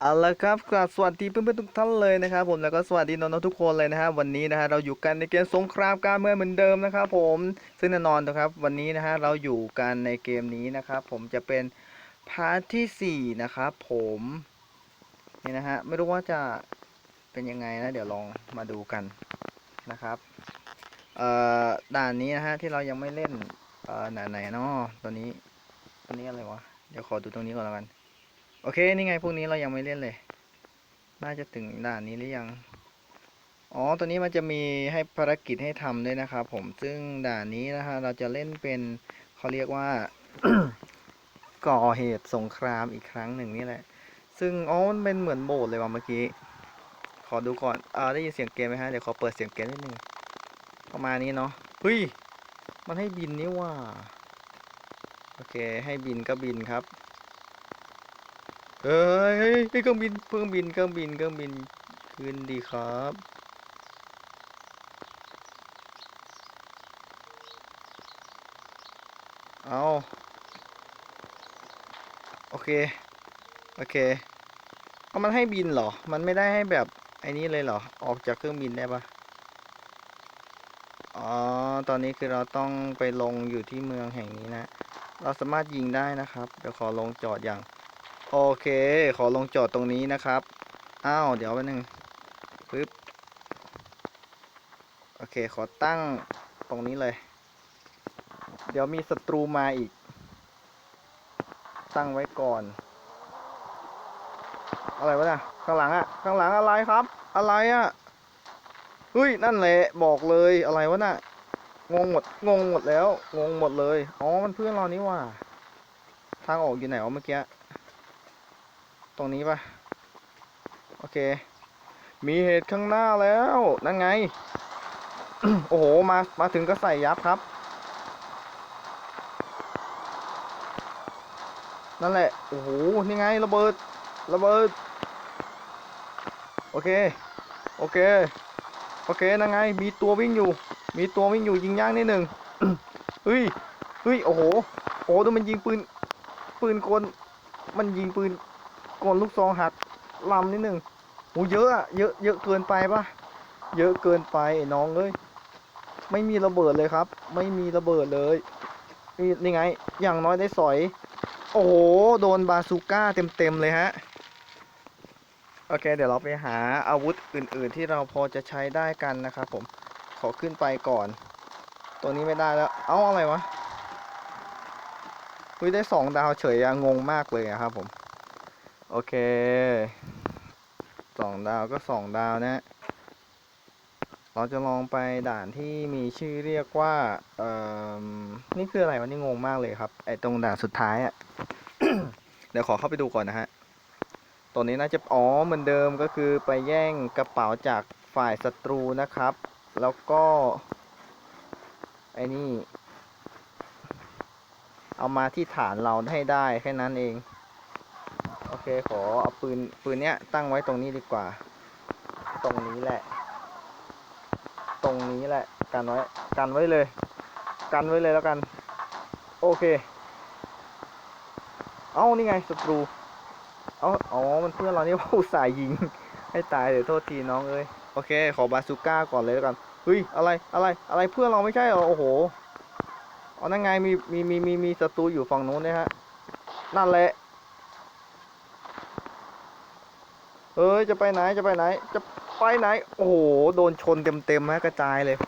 เอาละครับกราบสวัสดีเพื่อนๆทุกท่านเลยนะครับผมแล้วก็สวัสดีน้องๆทุกคนเลยนะฮะวันนี้นะฮะเราอยู่กันในเกมสงครามการเมืองเหมือนเดิมนะครับผมซึ่งแน่นอนนะครับวันนี้นะฮะเราอยู่กันในเกมนี้นะครับผมจะเป็นพาร์ทที่สี่นะครับผมนี่นะฮะไม่รู้ว่าจะเป็นยังไงนะเดี๋ยวลองมาดูกันนะครับเอ่อด่านนี้นะฮะที่เรายังไม่เล่นเอ่อไหนไหนเนาะตัวนี้ตัวนี้อะไรวะเดี๋ยวขอดูตรงนี้ก่อนแล้วกัน โอเค นี่ไงพวกนี้เรายังไม่เล่นเลย น่าจะถึงด่านนี้หรือยัง อ๋อ ตัวนี้มันจะมีให้ภารกิจให้ทำด้วยนะครับผม ซึ่งด่านนี้นะฮะ เราจะเล่นเป็นเขาเรียกว่า ก่อเหตุสงครามอีกครั้งหนึ่งนี่แหละ ซึ่งอ๋อมันเป็นเหมือนโบสถ์เลยว่ะเมื่อกี้ ขอดูก่อน อ่า ได้ยินเสียงเกมไหมฮะ เดี๋ยวขอเปิดเสียงเกมนิดนึง ประมาณนี้เนาะ เฮ้ย มันให้บินนี่ว่า โอเค ให้บินก็บินครับ เฮ้ยเฮ้ยเครื่องบินเครื่องบินเครื่องบินเครื่องบินขึ้นดีครับเอาโอเค โอเคเอามันให้บินเหรอ มันไม่ได้ให้แบบไอ้นี้เลยเหรอ ออกจากเครื่องบินได้ปะอ๋อ ตอนนี้คือเราต้องไปลงอยู่ที่เมืองแห่งนี้นะ เราสามารถยิงได้นะครับ เดี๋ยวขอลงจอดอย่าง โอเค ขอลงจอดตรงนี้นะครับ อ้าว เดี๋ยวแป๊บนึงปึ๊บ โอเค ขอตั้งตรงนี้เลย เดี๋ยวมีศัตรูมาอีก ตั้งไว้ก่อน อะไรวะเนี่ย ข้างหลังอะข้างหลังอะไรครับ อะไรอะเฮ้ย นั่นแหละ บอกเลย อะไรวะน่ะ งงหมด งงหมดแล้ว งงหมดเลย อ๋อ มันเพื่อนเรานี่ว่า ทางออกอยู่ไหนวะเมื่อกี้ ตรงนี้ปะโอเค มีเหตุข้างหน้าแล้ว นั่นไง โอ้โห มา มาถึงก็ใส่ยับครับ นั่นแหละ โอ้โห นี่ไงระเบิด ระเบิด โอเค โอเค โอเค นั่นไง มีตัววิ่งอยู่ มีตัววิ่งอยู่ยิงย่างนิดหนึ่งเฮ้ยเฮ้ย โอ้โห โอ้โหดูมันยิงปืน ปืนกลมันยิงปืน กลลูกซองหักลำนิดหนึ่งโอ้เยอะอะเยอะเยอะเกินไปปะเยอะเกินไปไอ้น้องเอ้ยไม่มีระเบิดเลยครับ ไม่มีระเบิดเลยนี่นี่ไง อย่างน้อยได้สอย โอ้โห โดนบาซูก้าเต็มๆเลยฮะ โอเค เดี๋ยวเราไปหาอาวุธอื่นๆที่เราพอจะใช้ได้กันนะครับผม ขอขึ้นไปก่อน ตัวนี้ไม่ได้แล้ว เอ้าอะไรวะอุ้ยได้สองดาวเฉยอะงงมากเลยอะครับผม อเคสองดาวก็สองดาวนะ เราจะลองไปด่านที่มีชื่อเรียกว่า เอ่อ นี่คืออะไรวะนี่งงมากเลยครับ ไอตรงด่านสุดท้ายอะเดี๋ยวขอเข้าไปดูก่อนนะฮะ ตัวนี้น่าจะ อ๋อ เหมือนเดิมก็คือไปแย่งกระเป๋าจากฝ่ายศัตรูนะครับ แล้วก็ ไอ้นี่ เอามาที่ฐานเราให้ได้แค่นั้นเอง อเคขอเอาปืนปืนเนี้ยตั้งไว้ตรงนี้ดีกว่า ตรงนี้แหละ ตรงนี้แหละกันไว้กันไว้เลย กันไว้เลยแล้วกัน โอเค เอ้านี่ไงศัตรู เอ้าอ๋อมันเพื่อนเรานี่ผู้สายยิง ให้ตายเดี๋ยวโทษทีน้องเอ้ยโอเค ขอบาซูก้าก่อนเลยแล้วกันเฮ้ยอะไรอะไรอะไรเพื่อนเราไม่ใช่เหรอโอ้โหอ๋อนั่นไงมีมีมีมีมีศัตรูอยู่ฝั่งนู้นนี่ยฮะนั่นแหละ เอ้ยจะไปไหนจะไปไหน จะไปไหน โอ้โหโดนชนเต็มๆฮะกระจายเลย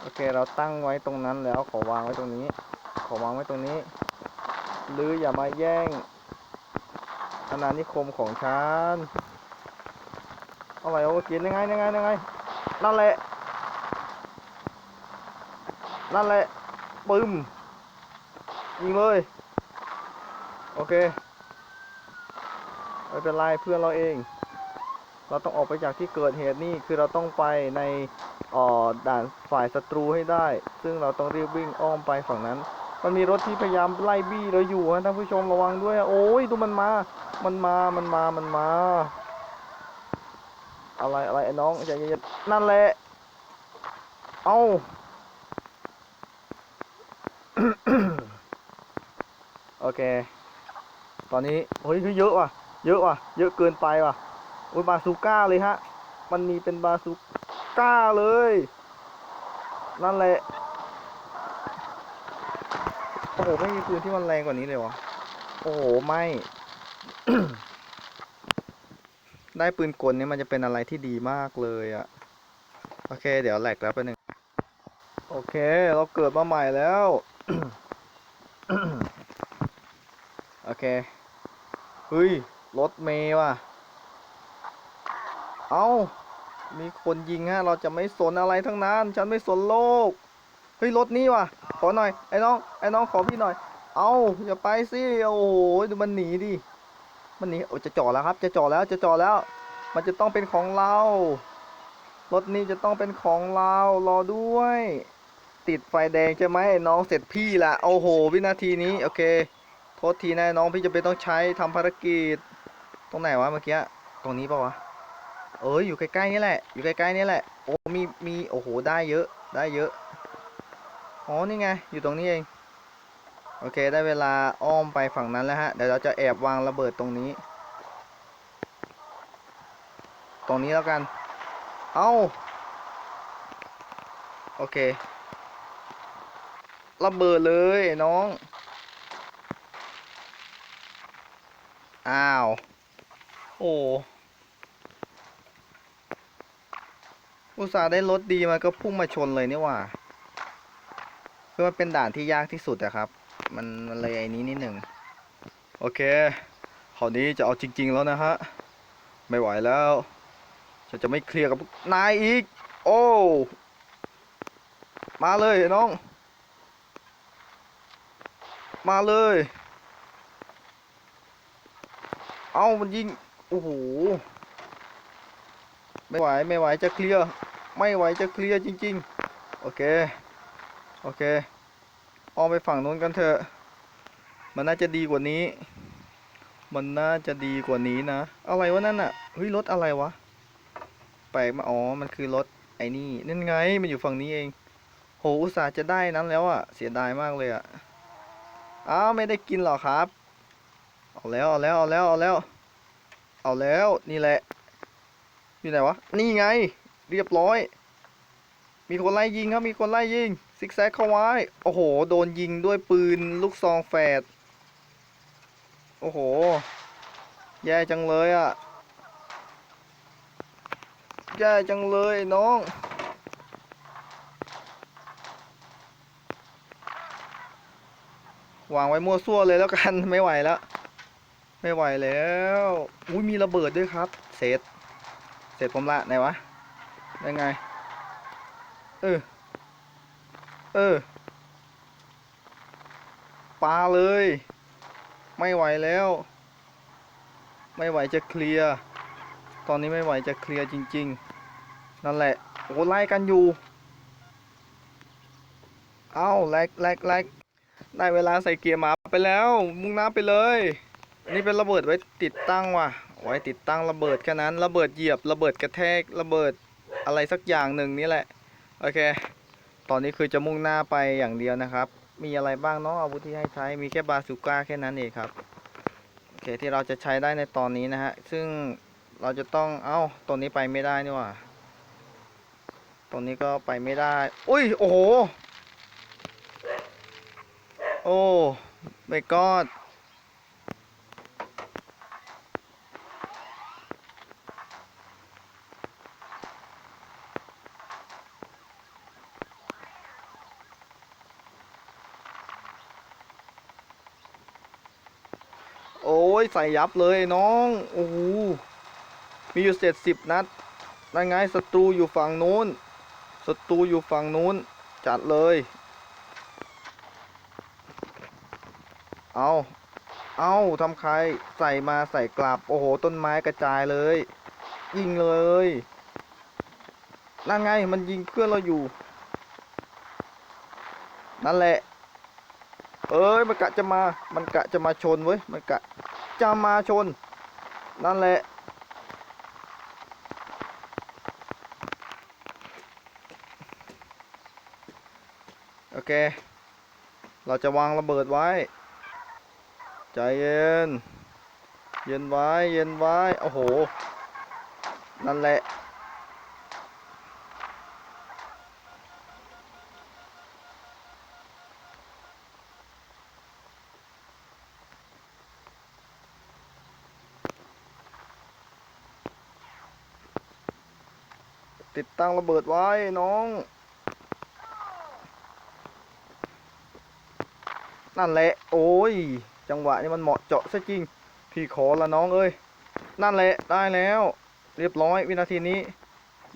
โอเคเราตั้งไว้ตรงนั้นแล้วขอวางไว้ตรงนี้ ขอวางไว้ตรงนี้ หรืออย่ามาแย่งอาณานิคมของฉันอะไรโอ้เขียนยังไงยังไงยังไงนั่นแหละนั่นแหละปึ้มยิงเลยโอเค ไม่เป็นไรเพื่อนเราเอง เราต้องออกไปจากที่เกิดเหตุนี่คือเราต้องไปในอ่อด่านฝ่ายศัตรูให้ได้ ซึ่งเราต้องรีบวิ่งอ้อมไปฝั่งนั้น มันมีรถที่พยายามไล่บี้เราอยู่ฮะท่านผู้ชมระวังด้วย โอ้ยดูมันมา มันมา มันมา มันมา อะไรอะไรไอ้น้องใจเย็นๆนั่นแหละ เอ้าโอเค ตอนนี้เฮ้ยเยอะว่ะ เยอะว่ะ เยอะเกินไปว่ะโอ้ยบาซูก้าเลยฮะ มันมีเป็นบาซูก้าเลย นั่นแหละ โอ้โห ไม่มีปืนที่มันแรงกว่านี้เลยวะโอ้โห ไม่ ได้ปืนกลนี่มันจะเป็นอะไรที่ดีมากเลยอะโอเค เดี๋ยวแหลกแล้วไปหนึ่ง โอเค เราเกิดมาใหม่แล้ว โอเค เฮ้ย รถเมย์ว่ะ เอา้ามีคนยิงฮะ เราจะไม่สนอะไรทั้งนั้น ฉันไม่สนโลก เฮ้ย รถนี้ว่ะ ขอหน่อย ไอ้น้อง ไอ้น้องขอพี่หน่อย เอาอย่าไปสิ โอ้โหดูมันหนีดิ มันหนีโอ้จะจ่อแล้วครับ จะจ่อแล้ว จะจ่อแล้ว มันจะต้องเป็นของเรา รถนี้จะต้องเป็นของเรา รอด้วย ติดไฟแดงใช่ไหมไอ้น้องเสร็จพี่ละ โอ้โห วินาทีนี้ โอเค โทษทีนะน้องพี่จะเป็นต้องใช้ทำภารกิจ ตรงไหนวะเมื่อกี้ตรงนี้ปะวะเอออยู่ใกล้ๆนี่แหละ อยู่ใกล้ๆนี่แหละ โอ้มีมีโอ้โหได้เยอะได้เยอะอ๋อนี่ไงอยู่ตรงนี้เองโอเค ได้เวลาอ้อมไปฝั่งนั้นแล้วฮะเดี๋ยวเราจะแอบวางระเบิดตรงนี้ ตรงนี้แล้วกัน เอาโอเคระเบิดเลยน้อง อ้าว โอ้อุตส่าห์ได้รถดีมาก็พุ่งมาชนเลยนี่ว่าคือมันเป็นด่านที่ยากที่สุดอะครับมันมันเลยไอ้นี้นิดหนึ่งโอเคคราวนี้จะเอาจริง ๆ แล้วนะฮะ ไม่ไหวแล้วฉันจะไม่เคลียร์กับพวกนายอีก โอ้ มาเลยน้อง มาเลย เอามันยิง โอ้โห ไม่ไหว ไม่ไหวจะเคลียร์ ไม่ไหวจะเคลียร์จริง ๆ โอเค โอเคออกไปฝั่งนู้นกันเถอะ มันน่าจะดีกว่านี้ มันน่าจะดีกว่านี้นะ อะไรวะนั่นอะเฮ้ยรถอะไรวะแปลกมาอ๋อ มันคือรถไอ้นี่นั่นไง มันอยู่ฝั่งนี้เอง โห อุตส่าห์จะได้นั้นแล้วอะเสียดายมากเลยอะอ้าวไม่ได้กินหรอครับ เอาแล้ว เอาแล้ว เอาแล้ว เอาแล้ว เอาแล้วนี่แหละ อยู่ไหนวะ นี่ไง เรียบร้อย มีคนไล่ยิงครับ มีคนไล่ยิง ซิกแซกเข้าไว้ โอ้โห โดนยิงด้วยปืนลูกซองแฝด โอ้โห แย่จังเลยอะ่ะ แย่จังเลยน้องวางไว้มั่วซั่วเลยแล้วกัน ไม่ไหวแล้ว ไม่ไหวแล้ว อุ้ยมีระเบิดด้วยครับ เสร็จ เสร็จผมละไหนวะได้ไง เออ เออปาเลย ไม่ไหวแล้ว ไม่ไหวจะเคลียร์ ตอนนี้ไม่ไหวจะเคลียร์จริง ๆ นั่นแหละ โอ้ไล่กันอยู่ เอ้าแลกแลกแลกได้เวลาใส่เกียร์หมาไปแล้ว มุ่งหน้าไปเลย นนี้เป็นระเบิดไว้ติดตั้งว่ะ ไว้ติดตั้งระเบิดแค่นั้น ระเบิดเหยียบ ระเบิดกระแทก ระเบิดอะไรสักอย่างหนึ่งนี่แหละ โอเค ตอนนี้คือจะมุ่งหน้าไปอย่างเดียวนะครับ มีอะไรบ้างเนาะอาวุธที่ให้ใช้ มีแค่บาซูก้าแค่นั้นเองครับ โอเค ที่เราจะใช้ได้ในตอนนี้นะฮะ ซึ่งเราจะต้อง เอ้าตรงนี้ไปไม่ได้นี่ว่าตรงนี้ก็ไปไม่ได้ อุ้ย โอ้โห โอ้ไม่กอด ยใส่ยับเลยน้อง โอ้โห มีอยู่เจ็ดสิบนัดนั่นไงศัตรูอยู่ฝั่งนู้นศัตรูอยู่ฝั่งนู้น จัดเลย เอาเอาทำใครใส่มาใส่กลับ โอ้โห ต้นไม้กระจายเลย ยิงเลยนั่นไง มันยิงเพื่อนเราอยู่ นั่นแหละ เอ้ย มันกะจะมา มันกะจะมาชนเว้ย มันกะ จะมาชน นั่นแหละ โอเค เราจะวางระเบิดไว้ ใจเย็น เย็นไว้ เย็นไว้ โอ้โห นั่นแหละ ตั้งระเบิดไว้น้อง นั่นแหละ โอ้ย จังหวะนี้มันเหมาะเจาะซะจริง พี่ขอละน้องเอ้ย นั่นแหละ ได้แล้ว เรียบร้อยวินาทีนี้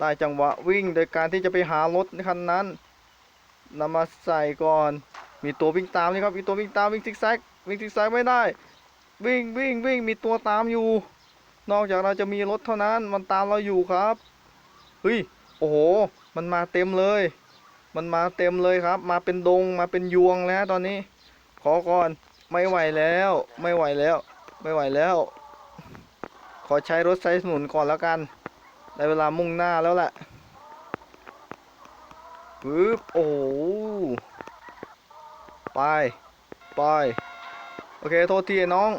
ได้จังหวะวิ่งโดยการที่จะไปหารถคันนั้นนำมาใส่ก่อน มีตัววิ่งตามนี่ครับ มีตัววิ่งตามวิ่งซิกแซก วิ่งซิกแซกไม่ได้ วิ่งวิ่งวิ่งมีตัวตามอยู่ นอกจากเราจะมีรถเท่านั้น มันตามเราอยู่ครับ เฮ้ย โอ้โห มันมาเต็มเลย มันมาเต็มเลยครับ มาเป็นดงมาเป็นยวงแล้วตอนนี้ ขอก่อนไม่ไหวแล้ว ไม่ไหวแล้ว ไม่ไหวแล้ว ขอใช้รถไซส์หนุนก่อนแล้วกันได้เวลามุ่งหน้าแล้วแหละปึ๊บโอ้โหไปไปโอเคโทษทีน้อง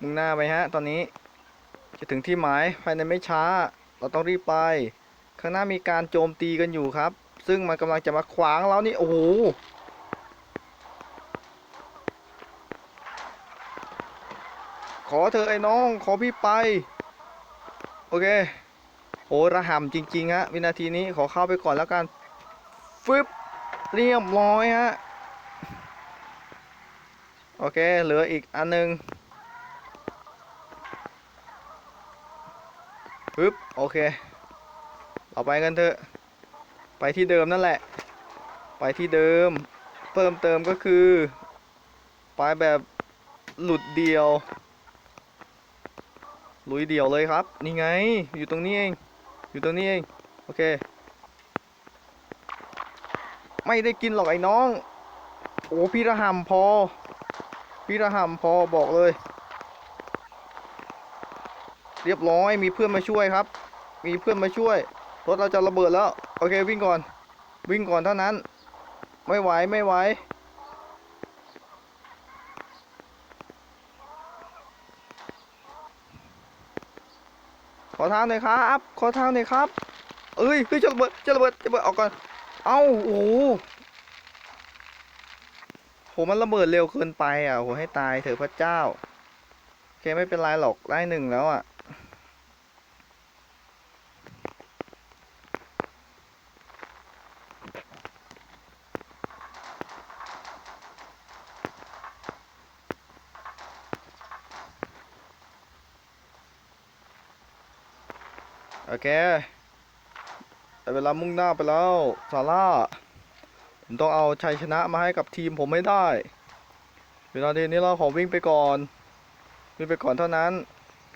มุ่งหน้าไปฮะ ตอนนี้จะถึงที่หมายภายในไม่ช้า เราต้องรีบไป ข้างหน้ามีการโจมตีกันอยู่ครับ ซึ่งมันกำลังจะมาขวางเรานี่ โอ้โห ขอเธอไอ้น้อง ขอพี่ไป โอเค โอ้ระห่ำจริงๆฮะ วินาทีนี้ขอเข้าไปก่อนแล้วกัน ฟึบ เรียบร้อยฮะ โอเค เหลืออีกอันหนึงปึ๊บ โอเค เราไปกันเถอะ ไปที่เดิมนั่นแหละ ไปที่เดิม เพิ่มเติมก็คือ ไปแบบหลุดเดียว ลุยเดี่ยวเลยครับ นี่ไง อยู่ตรงนี้เอง อยู่ตรงนี้เอง โอเค ไม่ได้กินหรอกไอ้น้อง โอ้พี่ระหำพอ พี่ระหำพอบอกเลย เรียบร้อย มีเพื่อนมาช่วยครับ มีเพื่อนมาช่วย รถเราจะระเบิดแล้ว โอเควิ่งก่อน วิ่งก่อนเท่านั้น ไม่ไหวไม่ไหวขอทางหน่อยครับ ขอทางหน่อยครับ เอ้ยเฮ้ยจะระเบิดจะระเบิดจะระเบิดออกก่อน เอ้าโอ้โหโหมันระเบิดเร็วเกินไปอะโหให้ตายเถอะพระเจ้าโอเคไม่เป็นไรหรอกได้หนึ่งแล้วอะ โอเคแต่เวลามุ่งหน้าไปแล้วซาร่าผมต้องเอาชัยชนะมาให้กับทีมผมไม่ได้เวลาทีนี้เราขอวิ่งไปก่อน วิ่งไปก่อนเท่านั้น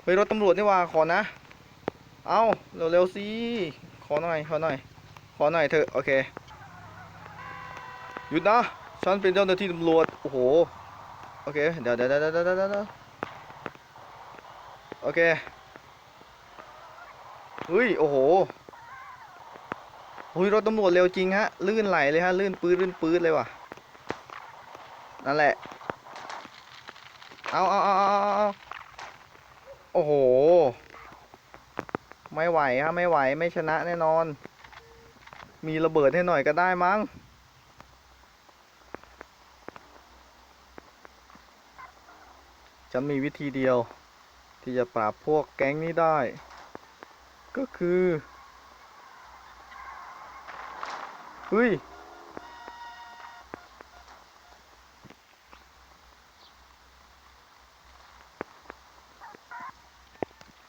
เฮ้ยรถตำรวจนี่ว่าขอนะ เอาเร็วๆสิขอหน่อยขอหน่อยขอหน่อยเถอะโอเคหยุดนะฉันเป็นเจ้าหน้าที่ตำรวจโอ้โหโอเคเดี๋ยวเดี๋ยวเดี๋ยวเดี๋ยวเดี๋ยวเดี๋ยวโอเค เฮ้ย โอ้โหเฮ้ยรถตำรวจเร็วจริงฮะ ลื่นไหลเลยฮะ ลื่นปื้ดลื่นปื้ดเลยว่ะ นั่นแหละเอาเอาเอาเอาเอาเอาโอ้โห ไม่ไหวฮะ ไม่ไหว ไม่ชนะแน่นอน มีระเบิดให้หน่อยก็ได้มั้งฉันมีวิธีเดียว ที่จะปราบพวกแก๊งนี้ได้ ก็คือเฮ้ย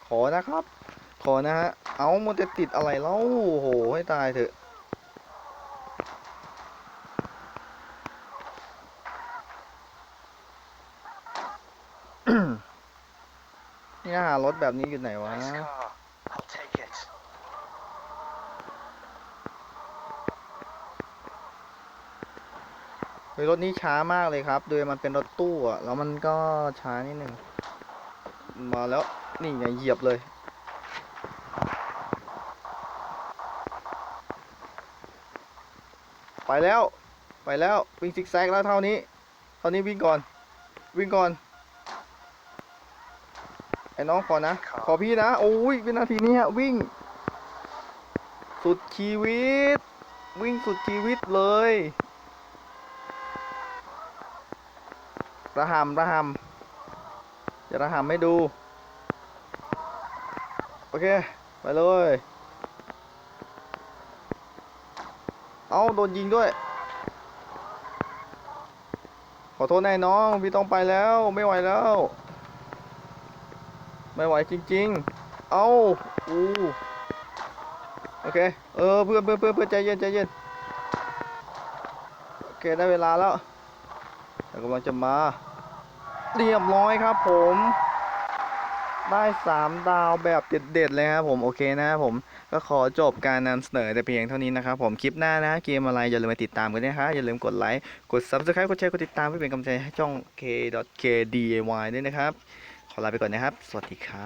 ขอนะครับ ขอนะฮะ เอามันจะติดอะไรแล้วโอ้โห ให้ตายเถอะ นี่หารถแบบนี้อยู่ไหนวะ เฮ้ยรถนี้ช้ามากเลยครับ โดยมันเป็นรถตู้อะแล้วมันก็ช้านิดหนึ่ง มาแล้วนี่ไงเหยียบเลย ไปแล้ว ไปแล้ววิ่งซิกแซกแล้วเท่านี้ เท่านี้วิ่งก่อน วิ่งก่อน ไอ้น้องขอนะ ขอพี่นะ โอ้ยวินาทีนี้ฮะวิ่ง สุดชีวิต วิ่งสุดชีวิตเลย ระหำระหำจะระหำไม่ดู โอเค ไปเลย เอาโดนยิงด้วย ขอโทษนายน้อง พี่ต้องไปแล้วไม่ไหวแล้ว ไม่ไหวจริง ๆ เอาอู้โอเค เออเพื่อนเพื่อนเพื่อนเพื่อนใจเย็นใจเย็น โอเค ได้เวลาแล้วเรากำลังจะมา เรียบร้อยครับผมได้สามดาวแบบเด็ดๆเลยครับผมโอเคนะครับผมก็ขอจบการนำเสนอแต่เพียงเท่านี้นะครับผมคลิปหน้านะเกมอะไรอย่าลืมมาติดตามกันด้วยนะครับอย่าลืมกดไลค์กด subscribe กดแชร์กดติดตามเพื่อเป็นกำลังใจให้ช่อง k k d i y ด้วยนะครับ ขอลาไปก่อนนะครับ สวัสดีครับ